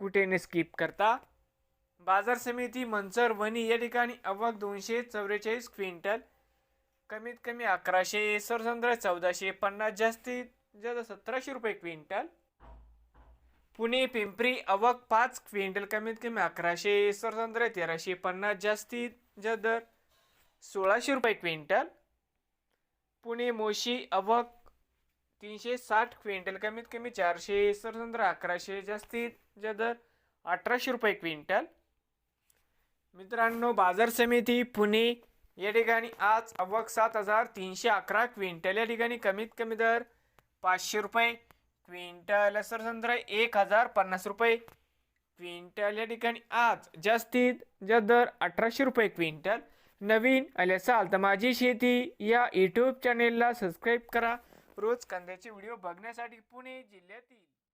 कुठे न स्किप करता. बाजार समिती मंचर वणी या ठिकाणी अवाक दोनशे चौवेचाळीस क्विंटल. कमीत कमी अकराशे सरसंद्र चौदाशे पन्नास जास्तीत जास्त सतराशे रुपये क्विंटल. पुणे पिंपरी अवक पाच क्विंटल कमीत कमी अकराशे सरसंद्र तेराशे पन्नास जास्तीत जास्त दर सोळाशे रुपये क्विंटल. पुणे मोशी अवक तीनशे साठ क्विंटल कमीत कमी चारशे समजा अकराशे जास्तीत जास्त दर अठराशे रुपये क्विंटल. मित्रांनो बाजार समिती पुणे या ठिकाणी आज अवक सात हजार तीनशे अकरा क्विंटल. या ठिकाणी कमीत कमी दर पाचशे रुपये क्विंटल समजा एक हजार पन्नास रुपये क्विंटल. या ठिकाणी आज जास्तीत जास्त दर अठराशे रुपये क्विंटल. नवीन आले असाल तर माझी शेती या यूट्यूब चॅनेलला सबस्क्राईब करा. रोज कांद्याचे व्हिडिओ बघण्यासाठी पुणे जिल्ह्यातील